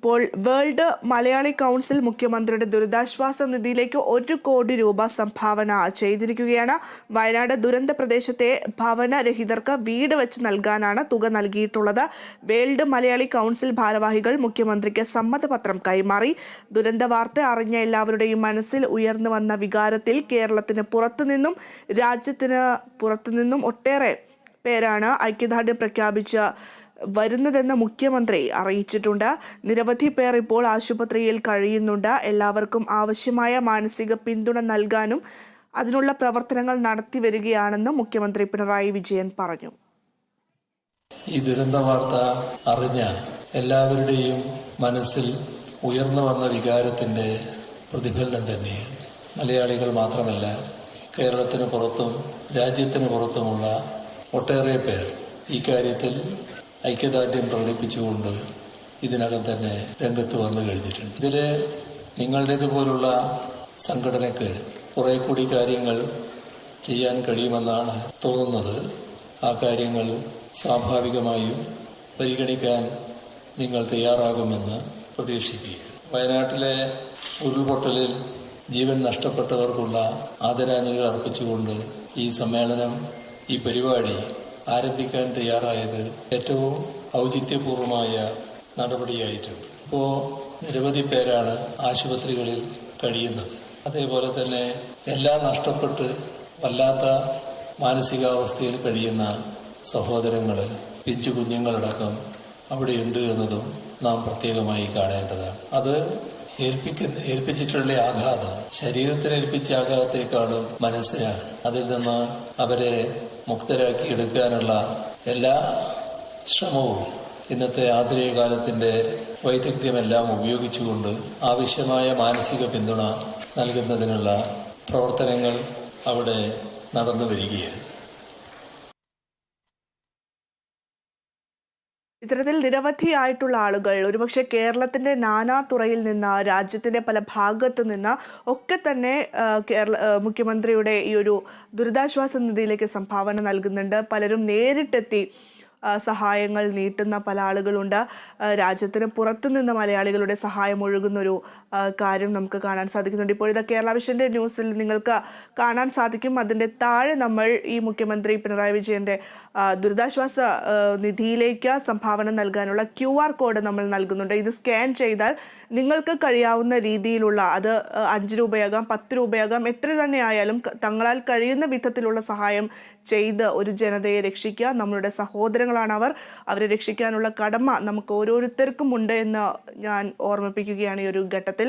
ഇപ്പോൾ world Malayali council മുഖ്യമന്ത്രിയുടെ ദുരിതാശ്വാസ നിധിയിലേക്ക് ഒരു കോടി രൂപ സംഭാവന ചെയ്തിരിക്കുകയാണ്. വയനാട് ദുരന്ത പ്രദേശത്തെ ഭവനരഹിതർക്ക് വീട് വെച്ച് നൽകാനാണ് തുക നൽകിയിട്ടുള്ളത്. വേൾഡ് മലയാളി കൗൺസിൽ ഭാരവാഹികൾ മുഖ്യമന്ത്രിക്ക് സമ്മതപത്രം കൈമാറി. ദുരന്ത വാർത്ത അറിഞ്ഞ എല്ലാവരുടെയും മനസ്സിൽ ഉയർന്നു വന്ന വികാരത്തിൽ കേരളത്തിന് പുറത്തുനിന്നും രാജ്യത്തിന് പുറത്തുനിന്നും ഒട്ടേറെ പേരാണ് ഐക്യദാർഢ്യം പ്രഖ്യാപിച്ച് വരുന്നതെന്ന് മുഖ്യമന്ത്രി അറിയിച്ചിട്ടുണ്ട്. നിരവധി പേർ ഇപ്പോൾ ആശുപത്രിയിൽ കഴിയുന്നുണ്ട്. എല്ലാവർക്കും ആവശ്യമായ മാനസിക പിന്തുണ നൽകാനും അതിനുള്ള പ്രവർത്തനങ്ങൾ നടത്തി വരികയാണെന്നും മുഖ്യമന്ത്രി പിണറായി വിജയൻ പറഞ്ഞു. ഈ ദുരന്ത വാർത്ത അറിഞ്ഞ എല്ലാവരുടെയും മനസ്സിൽ ഉയർന്നു വന്ന വികാരത്തിന്റെ പ്രതിഫലനം തന്നെയാണ്. മലയാളികൾ മാത്രമല്ല കേരളത്തിന് പുറത്തും രാജ്യത്തിന് പുറത്തുമുള്ള ഒട്ടേറെ പേർ ഈ കാര്യത്തിൽ ഐക്യദാർഢ്യം പ്രകടിപ്പിച്ചുകൊണ്ട് ഇതിനകം തന്നെ രംഗത്ത് വന്നു കഴിഞ്ഞിട്ടുണ്ട്. ഇതിൽ നിങ്ങളുടേതുപോലുള്ള സംഘടനയ്ക്ക് കുറെ കൂടി കാര്യങ്ങൾ ചെയ്യാൻ കഴിയുമെന്നാണ് തോന്നുന്നത്. ആ കാര്യങ്ങൾ സ്വാഭാവികമായും പരിഗണിക്കാൻ നിങ്ങൾ തയ്യാറാകുമെന്ന് പ്രതീക്ഷിക്കുക വയനാട്ടിലെ ഉരുൾപൊട്ടലിൽ ജീവൻ നഷ്ടപ്പെട്ടവർക്കുള്ള ആദരാഞ്ജലികൾ അർപ്പിച്ചുകൊണ്ട് ഈ സമ്മേളനം ഈ പരിപാടി ആരംഭിക്കാൻ തയ്യാറായത് ഏറ്റവും ഔചിത്യപൂർവമായ നടപടിയായിട്ടുണ്ട്. ഇപ്പോൾ നിരവധി പേരാണ് ആശുപത്രികളിൽ കഴിയുന്നത്. അതേപോലെ തന്നെ എല്ലാം നഷ്ടപ്പെട്ട് വല്ലാത്ത മാനസികാവസ്ഥയിൽ കഴിയുന്ന സഹോദരങ്ങൾ പിഞ്ചു കുഞ്ഞുങ്ങളടക്കം അവിടെയുണ്ട് എന്നതും നാം പ്രത്യേകമായി കാണേണ്ടതാണ്. അത് ഏൽപ്പിക്കുന്ന ഏൽപ്പിച്ചിട്ടുള്ള ആഘാതം ശരീരത്തിന് ഏൽപ്പിച്ച ആഘാതത്തെക്കാളും മനസ്സിനാണ്. അതിൽ നിന്ന് അവരെ മുക്തരാക്കി എടുക്കാനുള്ള എല്ലാ ശ്രമവും ഇന്നത്തെ ആധുനിക കാലത്തിന്റെ വൈദഗ്ധ്യമെല്ലാം ഉപയോഗിച്ചുകൊണ്ട് ആവശ്യമായ മാനസിക പിന്തുണ നൽകുന്നതിനുള്ള പ്രവർത്തനങ്ങൾ അവിടെ നടന്നു വരികയാണ്. ഇത്തരത്തിൽ നിരവധിയായിട്ടുള്ള ആളുകൾ ഒരുപക്ഷെ കേരളത്തിന്റെ നാനാ തുറയിൽ നിന്ന് രാജ്യത്തിന്റെ പല ഭാഗത്ത് നിന്ന് ഒക്കെ തന്നെ കേരള മുഖ്യമന്ത്രിയുടെ ഈ ഒരു ദുരിതാശ്വാസ നിധിയിലേക്ക് സംഭാവന നൽകുന്നുണ്ട്. പലരും നേരിട്ടെത്തി സഹായങ്ങൾ നീട്ടുന്ന പല ആളുകളുണ്ട്. രാജ്യത്തിന് പുറത്തു നിന്ന് മലയാളികളുടെ സഹായം ഒഴുകുന്നൊരു കാര്യം നമുക്ക് കാണാൻ സാധിക്കുന്നുണ്ട്. ഇപ്പോൾ ഇതാ കേരള വിഷന്റെ ന്യൂസിൽ നിങ്ങൾക്ക് കാണാൻ സാധിക്കും. അതിന്റെ താഴെ നമ്മൾ ഈ മുഖ്യമന്ത്രി പിണറായി വിജയന്റെ ആ, ദുരിതാശ്വാസ നിധിയിലേക്ക് സംഭാവന നൽകാനുള്ള ക്യു ആർ കോഡ് നമ്മൾ നൽകുന്നുണ്ട്. ഇത് സ്കാൻ ചെയ്താൽ നിങ്ങൾക്ക് കഴിയാവുന്ന രീതിയിലുള്ള അത് അഞ്ച് രൂപയാകാം പത്ത് രൂപയാകാം എത്ര തന്നെയായാലും തങ്ങളാൽ കഴിയുന്ന വിധത്തിലുള്ള സഹായം ചെയ്ത് ഒരു ജനതയെ രക്ഷിക്കുക നമ്മളുടെ സഹോദരങ്ങളാണ് അവർ. അവരെ രക്ഷിക്കാനുള്ള കടമ നമുക്ക് ഓരോരുത്തർക്കും ഉണ്ട് എന്ന് ഞാൻ ഓർമ്മിപ്പിക്കുകയാണ് ഈ ഒരു ഘട്ടത്തിൽ.